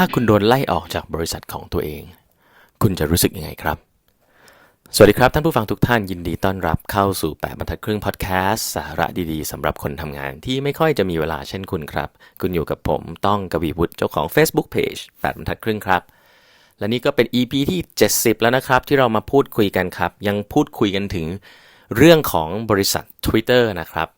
าคุณโดนไล่ออกจากบริษัทของตัวเอง คุณจะรู้สึกยังไงครับ สวัสดีครับท่านผู้ฟังทุกท่านยินดีต้อนรับเข้าสู่8บรรทัดครึ่งพอดแคสต์สาระดีๆสำหรับคนทำงานที่ไม่ค่อยจะมีเวลาเช่นคุณครับ คุณอยู่กับผมต้องกวีวุฒิเจ้าของ Facebook Page 8บรรทัดครึ่งครับและนี่ก็เป็น EP ที่ 70 แล้วนะครับ ที่เรามาพูดคุยกันครับ ยังพูดคุยกันถึงเรื่องของบริษัท Twitter นะครับ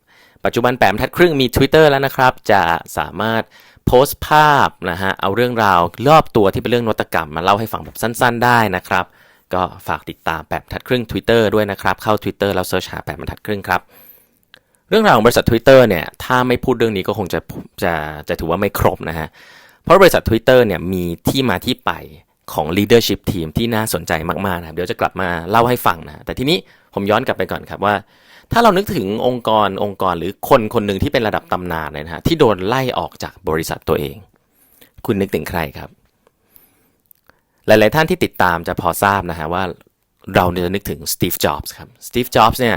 ปัจจุบันแปมทัดครึ่งมี Twitter แล้วนะครับ จะสามารถ โพสต์ภาพนะฮะเอาเรื่องราวรอบตัวที่เป็นเรื่องนวัตกรรมมาเล่าให้ฟังแบบสั้น ๆ ได้นะครับ ก็ฝากติดตามแปมทัดครึ่ง Twitter ด้วยนะครับ เข้า Twitter แล้วเซิร์ชหาแปมทัดครึ่งครับ เรื่องราวของบริษัท Twitter เนี่ยถ้าไม่พูดเรื่องนี้ก็คงจะจะจะถือว่าไม่ครบนะฮะเพราะบริษัท Twitter เนี่ยมีที่มาที่ไปของ leadership team ที่น่าสนใจมากๆนะครับเดี๋ยวจะกลับมาเล่าให้ฟังนะแต่ทีนี้ผมย้อนกลับไปก่อนครับว่า ถ้าเรานึกถึงองค์กรองค์กรหรือคนคนหนึ่งที่เป็นระดับตำนานเลยนะฮะที่โดนไล่ออกจากบริษัทตัวเอง คุณนึกถึงใครครับ หลาย ๆ ท่านที่ติดตามจะพอทราบนะฮะว่าเราจะนึกถึงสตีฟ จ็อบส์ครับ สตีฟ จ็อบส์เนี่ย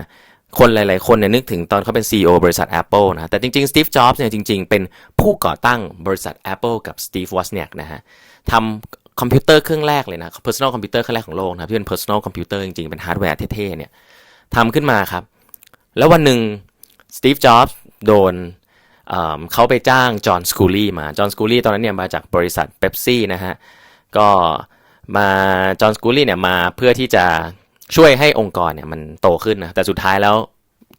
คนหลาย ๆ คนเนี่ยนึกถึงตอนเขาเป็น CEO บริษัท Apple นะ แต่จริง ๆ สตีฟ จ็อบส์เนี่ยจริง ๆ เป็นผู้ก่อตั้งบริษัท Apple กับสตีฟ วอสเนียกนะฮะทำคอมพิวเตอร์เครื่องแรกเลยนะ personal computer เครื่องแรกของโลกนะที่เป็น personal computer จริง ๆ เป็นฮาร์ดแวร์เท่ ๆ เนี่ยทำขึ้นมาครับ แล้ววันหนึ่งสตีฟจ็อบส์โดนเขาไปจ้างจอห์นสกูลี่มาจอห์นสกูลี่ตอนนั้นเนี่ยมาจากบริษัทเบปซี่นะฮะก็มาจอห์นสกูลี่เนี่ยมาเพื่อที่จะช่วยให้องค์กรเนี่ยมันโตขึ้นนะแต่สุดท้ายแล้ว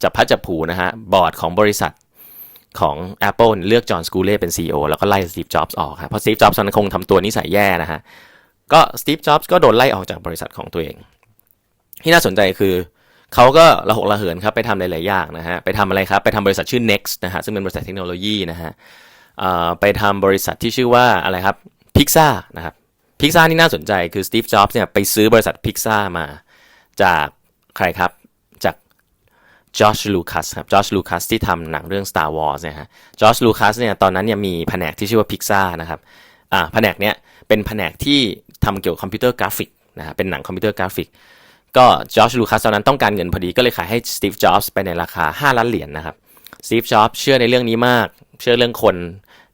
จะพัดจะผูนะฮะบอร์ดของบริษัทของ Apple เลือกจอห์นสกูเล่เป็น CEO แล้วก็ไล่สตีฟจ็อบส์ออกครับเพราะสตีฟจ็อบส์นั้นคงทำตัวนิสัยแย่นะฮะก็สตีฟจ็อบส์ก็โดนไล่ออกจากบริษัทของตัวเอง ที่น่าสนใจคือ เขาก็ระหกระเหินครับไปทำหลาย ๆ อย่างนะฮะ ไปทำอะไรครับ ไปทำบริษัทชื่อ Next นะฮะ ซึ่งเป็นบริษัทเทคโนโลยีนะฮะไปทำบริษัทที่ชื่อว่าอะไรครับ Pixar นะครับ Pixar นี่น่าสนใจคือสตีฟจ็อบส์เนี่ยไปซื้อบริษัท Pixar มาจากใครครับจากจอชลูคัสครับจอชลูคัสที่ทำหนังเรื่อง Star Wars เนี่ยฮะจอชลูคัสเนี่ยตอนนั้นเนี่ยมีแผนกที่ชื่อว่า Pixar นะครับอ่าแผนกเนี้ยเป็นแผนกที่ทำเกี่ยวกับคอมพิวเตอร์กราฟิกนะฮะเป็นหนังคอมพิวเตอร์กราฟิก ก็จอร์จลูคัสตอนนั้นต้องการเงินพอดีก็เลยขายให้สตีฟจ็อบส์ไปในราคา 5 ล้านเหรียญนนะครับสตีฟจ็อบส์เชื่อในเรื่องนี้มาก เชื่อเรื่องคน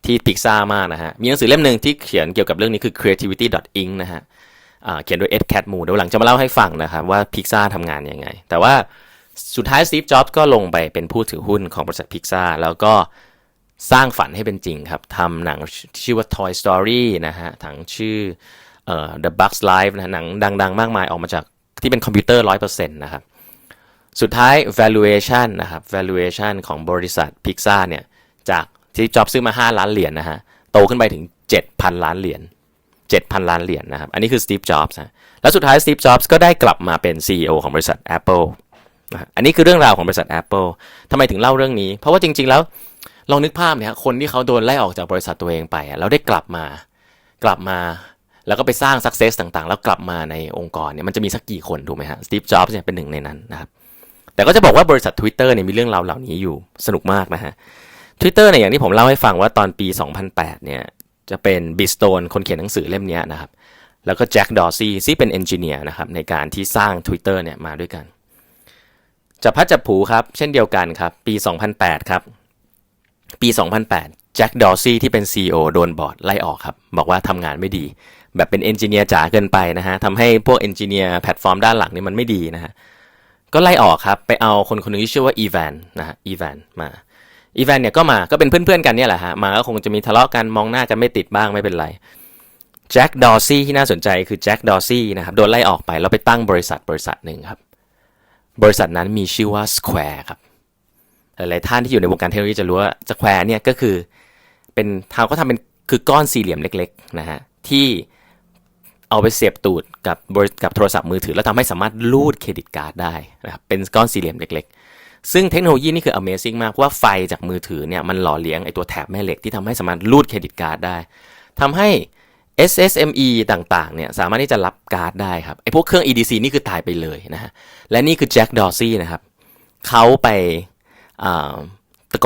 ที่พิกซ่ามากนะฮะ มีหนังสือเล่มหนึ่งที่เขียนเกี่ยวกับเรื่องนี้คือ creativity inc นะฮะเขียนโดยเอ็ดแคทมูเดี๋ยวหลังจะมาเล่าให้ฟังนะครับว่าพิกซ่าทำงานยังไง แต่ว่าสุดท้ายสตีฟจ็อบส์ก็ลงไปเป็นผู้ถือหุ้นของบริษัทพิกซ่าแล้วก็สร้างฝันให้เป็นจริงครับทำหนังชื่อว่า Toy Story นะฮะทั้งชื่อ The Bugs Life นะหนังดัง ๆ มากมายออกมาจาก ที่เป็นคอมพิวเตอร์100%นต์นะครับ สุดท้าย valuation นะครับ valuation ของบริษัท Pixar เนี่ยจากที่จ็อบซื้อมา 5 ล้านเหรียญนนะฮะโตขึ้นไปถึง 7,000 ล้านเหรียญ7,000 ล้านเหรียญนะครับ อันนี้คือ Steve Jobs นะแล้วสุดท้าย Steve Jobs ก็ได้กลับมาเป็น CEO ของบริษัท Apple นะอันนี้คือเรื่องราวของบริษัท Apple ทำไมถึงเล่าเรื่องนี้ เพราะว่าจริง ๆ แล้วลองนึกภาพเนี่ยคนที่เขาโดนไล่ออกจากบริษัทตัวเองไป แล้วได้กลับมา กลับมา แล้วก็ไปสร้างสักเซสต่างๆ แล้วกลับมาในองค์กรเนี่ยมันจะมีสักกี่คนถูกไหมฮะสตีฟจ็อบส์เนี่ยเป็นหนึ่งในนั้นนะครับแต่ก็จะบอกว่าบริษัท Twitter เนี่ยมีเรื่องราวเหล่านี้อยู่สนุกมากนะฮะ Twitter เนี่ยอย่างที่ผมเล่าให้ฟังว่าตอนปี 2008 เนี่ยจะเป็นบิสโตนคนเขียนหนังสือเล่มนี้นะครับ แล้วก็แจ็คดอซี่ที่เป็นเอนจิเนียร์นะครับในการที่สร้าง Twitter เนี่ยมาด้วยกันจะพัดจับผูครับ เช่นเดียวกันครับ ปี 2008 ครับ ปี 2008 แจ็คดอซี่ที่เป็น CEO โดนบอร์ดไล่ออกครับ บอกว่าทำงานไม่ดี แบบเป็นเอนจิเนียร์จ๋าเกินไปนะฮะทำให้พวกเอนจิเนียร์แพลตฟอร์มด้านหลังนี่มันไม่ดีนะฮะก็ไล่ออกครับ ไปเอาคนคนนึงที่ชื่อว่าอีแวนนะฮะอีแวนมาอีแวนเนี่ยก็มาก็เป็นเพื่อนๆกันเนี่ยแหละฮะมาก็คงจะมีทะเลาะกันมองหน้ากันไม่ติดบ้างไม่เป็นไรแจ็คดอร์ซี่ที่น่าสนใจคือแจ็คดอร์ซี่นะครับโดนไล่ออกไปแล้วไปตั้งบริษัทบริษัทหนึ่งครับ บริษัทนั้นมีชื่อว่า Square ครับหลายๆท่านที่อยู่ในวงการเทคโนโลยีจะรู้ว่า Square เนี่ยก็คือเป็นทาวก็ทำเป็นคือก้อนสี่เหลี่ยมเล็กๆนะฮะที่ เอาไปเสียบตูดกับกับโทรศัพท์มือถือ แล้วทำให้สามารถลูดเครดิตการ์ดได้นะครับเป็นก้อนสี่เหลี่ยมเล็กๆ ซึ่งเทคโนโลยีนี่คือ Amazing มากว่าไฟจากมือถือเนี่ยมันหล่อเลี้ยงไอตัวแถบแม่เหล็กที่ทำให้สามารถลูดเครดิตการ์ดได้ทำให้ SSME ต่างๆ เนี่ยสามารถที่จะรับการ์ดได้ครับไอพวกเครื่อง EDC นี่คือตายไปเลยนะฮะและนี่คือแจ็คดอร์ซี่นะครับเขาไป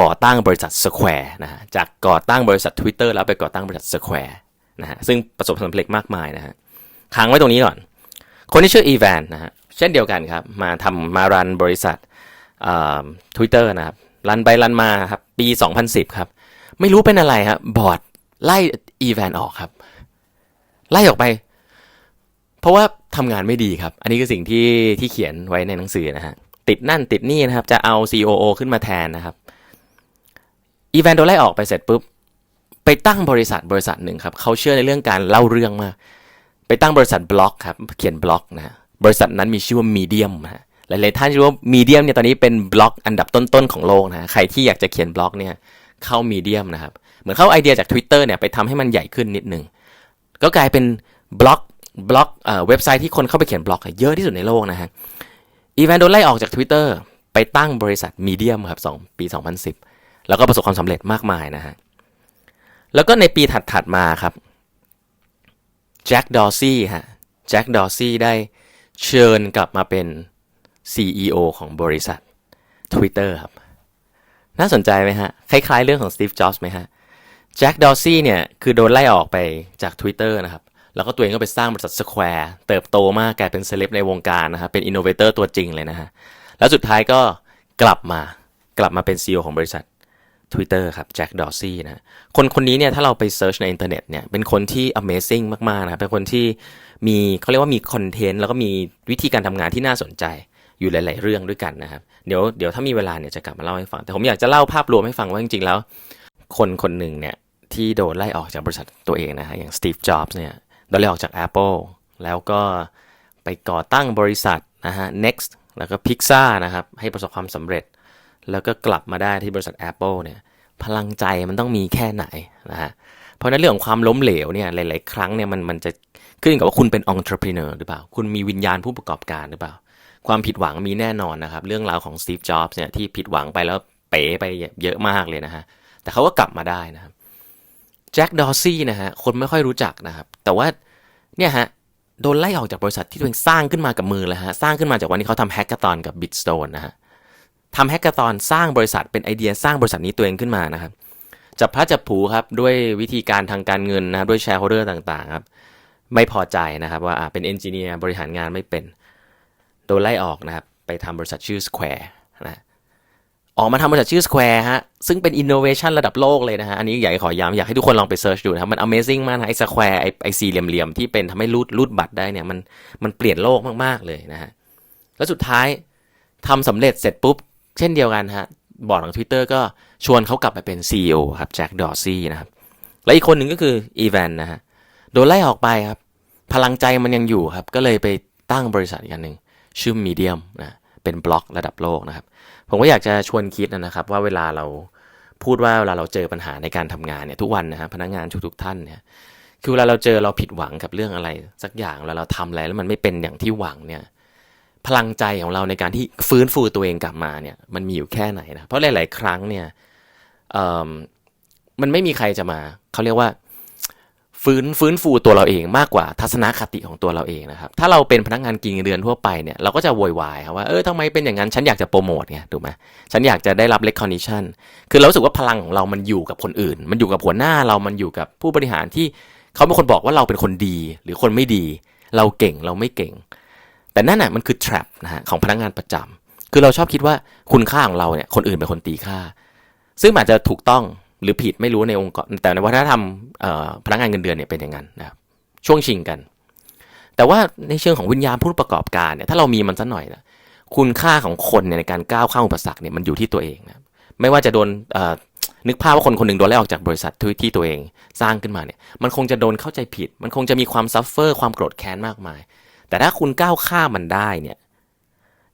ก่อตั้งบริษัท Square นะฮะจากก่อตั้งบริษัท Twitter แล้วไปก่อตั้งบริษัท Square นะฮะซึ่งประสบความสำเร็จมากมายนะฮะ ค้างไว้ตรงนี้ก่อน คนที่ชื่ออีแวนนะฮะเช่นเดียวกันครับ มาทำมารันบริษัททวิตเตอร์นะครับ รันไปรันมาครับ ปี 2010 ครับ ไม่รู้เป็นอะไรครับบอร์ดไล่อีแวนออกครับ ไล่ออกไป เพราะว่าทำงานไม่ดีครับ อันนี้คือสิ่งที่ที่เขียนไว้ในหนังสือนะฮะ ติดนั่นติดนี่นะครับ จะเอา COO ขึ้นมาแทนนะครับ อีแวนโดนไล่ออกไปเสร็จปุ๊บ ไปตั้งบริษัทบริษัทหนึ่งครับ เขาเชื่อในเรื่องการเล่าเรื่องมาก ไปตั้งบริษัทบล็อกครับเขียนบล็อกนะบริษัทนั้นมีชื่อว่ามีเดียมนะฮะหลายๆท่านรู้ว่ามีเดียมเนี่ยตอนนี้เป็นบล็อกอันดับต้นๆของโลกนะฮะใครที่อยากจะเขียนบล็อกเนี่ยเข้ามีเดียมนะครับเหมือนเข้าไอเดียจาก Twitter เนี่ยไปทำให้มันใหญ่ขึ้นนิดนึงก็กลายเป็นบล็อกบล็อกเอ่อเว็บไซต์ที่คนเข้าไปเขียนบล็อกเยอะที่สุดในโลกนะฮะอีแวนโดนไล่ออกจาก Twitter ไปตั้งบริษัทมีเดียมครับสองปี 2010 แล้วก็ประสบความสำเร็จมากมายนะฮะแล้วก็ในปีถัดๆมาครับ จ็คดอร์ซี่ฮะแจ็คดอร์ซี่ได้เชิญกลับมาเป็น CEO ของบริษัท Twitter ครับ น่าสนใจไหมฮะ คล้ายๆเรื่องของ Steve Jobs ไหมฮะแจ็คดอร์ซี่เนี่ย คือโดนไล่ออกไปจาก Twitter นะครับ แล้วก็ตัวเองก็ไปสร้างบริษัท Square เติบโตมากกลายเป็นเซเลบในวงการนะครับ เป็นอินโนเวเตอร์ตัวจริงเลยนะฮะ แล้วสุดท้ายก็กลับมากลับมาเป็น CEO ของบริษัท Twitter ครับแจ็คดอร์ซี่นะคนคนนี้เนี่ยถ้าเราไปเซิร์ชในอินเทอร์เน็ตเนี่ยเป็นคนที่ Amazing มากๆนะครับเป็นคนที่มีเขาเรียกว่ามีคอนเทนต์แล้วก็มีวิธีการทำงานที่น่าสนใจอยู่หลาย ๆ เรื่องด้วยกันนะครับเดี๋ยวเดี๋ยวถ้ามีเวลาเนี่ยจะกลับมาเล่าให้ฟัง แต่ผมอยากจะเล่าภาพรวมให้ฟังว่าจริง ๆ แล้ว คนคนหนึ่งเนี่ยที่โดนไล่ออกจากบริษัทตัวเองนะฮะอย่างสตีฟจ็อบส์เนี่ยโดนไล่ออกจาก Apple แล้วก็ไปก่อตั้งบริษัทนะฮะ Next แล้วก็ Pixar นะครับให้ประสบความสำเร็จ แล้วก็กลับมาได้ที่บริษัท Apple เนี่ยพลังใจมันต้องมีแค่ไหนนะฮะเพราะนั้นเรื่องของความล้มเหลวเนี่ยหลาย ๆ ครั้งเนี่ยมันมันจะขึ้นกับว่าคุณเป็น entrepreneur หรือเปล่า คุณมีวิญญาณผู้ประกอบการหรือเปล่า ความผิดหวังมีแน่นอนนะครับ เรื่องราวของ Steve Jobs เนี่ยที่ผิดหวังไปแล้วเป๋ไปเยอะมากเลยนะฮะแต่เขาก็กลับมาได้นะครับแจ็คดอซี่นะฮะคนไม่ค่อยรู้จักนะครับ แต่ว่าเนี่ยฮะโดนไล่ออกจากบริษัทที่ตัวเองสร้างขึ้นมากับมือเลยฮะสร้างขึ้นมาจากวันที่เขาทำแฮกเกอร์ตอนกับ Bitstone นะฮะ ทำแฮกเกอร์ตอนสร้างบริษัทเป็นไอเดียสร้างบริษัทนี้ตัวเองขึ้นมานะครับจับพระจับผูครับด้วยวิธีการทางการเงินนะครับด้วยแชร์โฮเดอร์ต่างๆครับไม่พอใจนะครับว่าเป็นเอนจิเนียร์บริหารงานไม่เป็น โดนไล่ออกนะครับไปทำบริษัทชื่อ Square นะออกมาทำบริษัทชื่อ Square ฮะซึ่งเป็น innovation ระดับโลกเลยนะฮะอันนี้อยากให้ขอย้ำอยากให้ทุกคนลองไปเซิร์ชดูนะครับ มัน amazing มากนะไอ้ Square ไอ้ไอ้สี่เหลี่ยมๆ ที่เป็นทำให้รูดรูดบัตรได้เนี่ยมันมันเปลี่ยนโลกมากๆเลยนะฮะแล้วสุดท้ายทำสำเร็จเสร็จปุ๊บ เช่นเดียวกันฮะบอร์ดของ Twitter ก็ชวนเขากลับไปเป็น CEO ครับแจ็คดอร์ซี่นะครับ และอีกคนหนึ่งก็คืออีแวนนะฮะโดนไล่ออกไปครับ พลังใจมันยังอยู่ครับ ก็เลยไปตั้งบริษัทอีกอันหนึ่งชื่อมีเดียมนะเป็นบล็อกระดับโลกนะครับ ผมก็อยากจะชวนคิดนะครับ ว่าเวลาเราพูดว่าเวลาเราเจอปัญหาในการทำงานเนี่ยทุกวันนะฮะพนักงานทุกท่านเนี่ยคือเวลาเราเจอเราผิดหวังกับเรื่องอะไร สักอย่างแล้วเราทำอะไรแล้วมันไม่เป็นอย่างที่หวังเนี่ย พลังใจของเราในการที่ฟื้นฟูตัวเองกลับมาเนี่ยมันมีอยู่แค่ไหนนะเพราะหลาย ๆ ครั้งเนี่ยมันไม่มีใครจะมาเขาเรียกว่าฟื้นฟื้นฟูตัวเราเองมากกว่าทัศนคติของตัวเราเองนะครับ ถ้าเราเป็นพนักงานกินเดือนทั่วไปเนี่ยเราก็จะโวยวายครับว่าเออทำไมเป็นอย่างนั้น ฉันอยากจะโปรโมทไงถูกไหมฉันอยากจะได้รับ recognition คือเราสึกว่าพลังของเรามันอยู่กับคนอื่น มันอยู่กับหัวหน้าเรามันอยู่กับผู้บริหารที่เขาเป็นคนบอกว่าเราเป็นคนดีหรือคนไม่ดี เราเก่งเราไม่เก่ง แต่นั่นน่ะมันคือ trap นะฮะของพนักงานประจำคือเราชอบคิดว่าคุณค่าของเราเนี่ยคนอื่นเป็นคนตีค่า ซึ่งอาจจะถูกต้องหรือผิดไม่รู้ในองค์กรแต่ในวัฒนธรรมพนักงานเงินเดือนเนี่ยเป็นอย่างนั้นนะครับช่วงชิงกัน แต่ว่าในเชิงของวิญญาณผู้ประกอบการเนี่ยถ้าเรามีมันสักหน่อยนะคุณค่าของคนเนี่ยในการก้าวข้ามอุปสรรคเนี่ยมันอยู่ที่ตัวเองนะไม่ว่าจะโดนนึกภาพว่าคนคนหนึ่งโดนไล่ออกจากบริษัทที่ตัวเองสร้างขึ้นมาเนี่ยมันคงจะโดนเข้าใจผิด มันคงจะมีความซัฟเฟอร์ความโกรธแค้นมากมาย แต่ถ้าคุณก้าวข้ามมันได้เนี่ย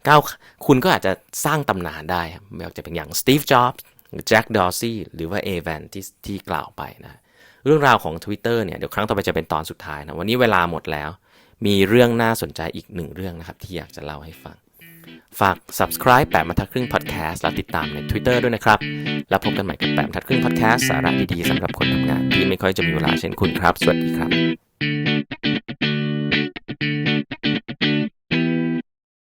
ก้าวคุณก็อาจจะสร้างตำนานได้ไม่ว่าจะเป็นอย่างสตีฟจ็อบส์แจ็คดอร์ซี่หรือว่าเอแวนที่ที่กล่าวไปนะ เรื่องราวของ Twitter เนี่ย เดี๋ยวครั้งต่อไปจะเป็นตอนสุดท้ายนะ วันนี้เวลาหมดแล้ว มีเรื่องน่าสนใจอีกหนึ่งเรื่องนะครับ ที่อยากจะเล่าให้ฟัง ฝาก subscribe แปดบรรทัดครึ่ง podcast แล้วติดตามใน Twitter ด้วยนะครับ แล้วพบกันใหม่กับแปดบรรทัดครึ่ง podcast สาระดีๆสำหรับคนทำงาน ที่ไม่ค่อยจะมีเวลาเช่นคุณครับ สวัสดีครับ